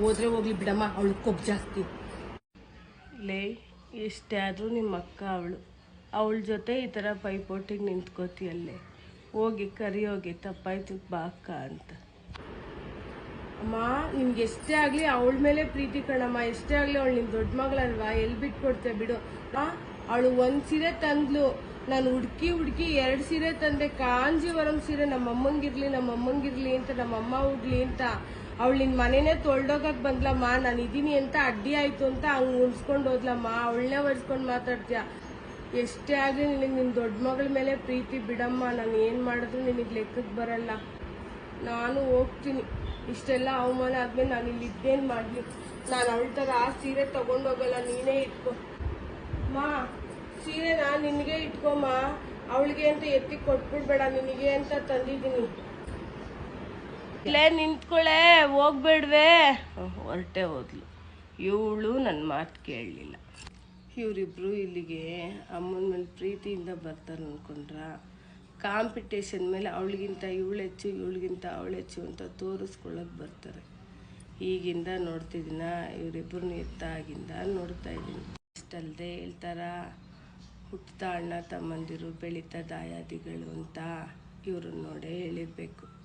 ಹೋದ್ರೆ ಹೋಗ್ಲಿ ಬಿಡಮ್ಮ ಅವಳು ಕೊಬ್ಬು ಜಾಸ್ತಿ. ಲೇ ಎಷ್ಟೇ ಆದರೂ ನಿಮ್ಮ ಅಕ್ಕ ಅವಳು. ಅವಳ ಜೊತೆ ಈ ಥರ ಪೈಪೋಟಿಗೆ ನಿಂತ್ಕೋತೀಯಲ್ಲೇ. ಹೋಗಿ ಕರಿ ಹೋಗಿ ತಪ್ಪಾಯ್ತು ಬಾ ಅಕ್ಕ ಅಂತ. ಅಮ್ಮ ನಿಮ್ಗೆ ಎಷ್ಟೇ ಆಗಲಿ ಅವಳ ಮೇಲೆ ಪ್ರೀತಿ ಕಣಮ್ಮ. ಎಷ್ಟೇ ಆಗಲಿ ಅವಳು ನಿಮ್ಮ ದೊಡ್ಡ ಮಗಳಲ್ವಾ? ಎಲ್ಲಿ ಬಿಟ್ಕೊಡ್ತೆ ಬಿಡು. ಅವಳು ಒಂದ್ ಸೀರೆ ತಂದ್ಲು. ನಾನು ಹುಡ್ಕಿ ಹುಡ್ಕಿ ಎರಡ್ ಸೀರೆ ತಂದೆ. ಕಾಂಜಿವರಂ ಸೀರೆ ನಮ್ಮ ಅಮ್ಮಂಗಿರ್ಲಿ ನಮ್ಮ ಅಮ್ಮಂಗಿರ್ಲಿ ಅಂತ ನಮ್ಮ ಅಮ್ಮ ಹುಡ್ಲಿ ಅಂತ. ಅವಳು ನಿನ್ ಮನೆನೇ ತೊಳ್ದೋಗಕ್ ಬಂದ್ಲಮ್ಮ ನಾನು ಇದೀನಿ ಅಂತ ಅಡ್ಡಿ ಆಯ್ತು ಅಂತ ಹಂಗ್ ಉಣ್ಸ್ಕೊಂಡ್ ಹೋದ್ಲಮ್ಮ ಅವಳನ್ನೇ ಒರ್ಸ್ಕೊಂಡ್ ಮಾತಾಡ್ತೀಯ? ಎಷ್ಟೇ ಆಗ್ಲಿ ನಿನಗೆ ನಿನ್ ದೊಡ್ಡ ಮಗಳ ಮೇಲೆ ಪ್ರೀತಿ ಬಿಡಮ್ಮ. ನಾನು ಏನ್ ಮಾಡಿದ್ರು ನಿನಗೆ ಲೆಕ್ಕಕ್ಕೆ ಬರಲ್ಲ. ನಾನು ಹೋಗ್ತೀನಿ. ಇಷ್ಟೆಲ್ಲ ಅವಮಾನ ಆದ್ಮೇಲೆ ನಾನು ಇಲ್ಲಿ ಇದ್ದೇನ್ ಮಾಡ್ಲಿ? ನಾನು ಅವಳ ತರ ಆ ಸೀರೆ ತಗೊಂಡೋಗಲ್ಲ ನೀನೇ ಇಟ್ಕೋ. ಸೀರೆನ ನಿನಗೆ ಇಟ್ಕೊಮ್ಮ ಅವಳಿಗೆ ಅಂತ ಎತ್ತಿ ಕೊಟ್ಬಿಡ್ಬೇಡ, ನಿನಗೆ ಅಂತ ತಂದಿದ್ದೀನಿ. ಇಲ್ಲೇ ನಿಂತ್ಕೊಳ್ಳೆ ಹೋಗ್ಬೇಡ್ವೆ. ಹೊರಟೆ ಹೋದ್ಲು. ಇವಳು ನನ್ನ ಮಾತು ಕೇಳಲಿಲ್ಲ. ಇವರಿಬ್ರು ಇಲ್ಲಿಗೆ ಅಮ್ಮನ ಮೇಲೆ ಪ್ರೀತಿಯಿಂದ ಬರ್ತಾರೆ ಅಂದ್ಕೊಂಡ್ರ ಕಾಂಪಿಟೇಷನ್ ಮೇಲೆ ಅವಳಿಗಿಂತ ಇವಳು ಹೆಚ್ಚು, ಇವಳಿಗಿಂತ ಅವಳು ಹೆಚ್ಚು ಅಂತ ತೋರಿಸ್ಕೊಳ್ಳೋಕೆ ಬರ್ತಾರೆ. ಈಗಿಂದ ನೋಡ್ತಿದ್ದೀನ ಇವರಿಬ್ಬರನ್ನ ಎತ್ತಾಗಿಂದ ನೋಡ್ತಾ ಇದ್ದೀನಿ. ಇಷ್ಟಲ್ಲದೆ ಹೇಳ್ತಾರ? ಹುಟ್ಟಿದ ಅಣ್ಣ ತಮ್ಮಂದಿರು ಬೆಳೀತಾ ದಾಯಾದಿಗಳು ಅಂತ ಇವ್ರನ್ನ ನೋಡೇ ಹೇಳಿರ್ಬೇಕು.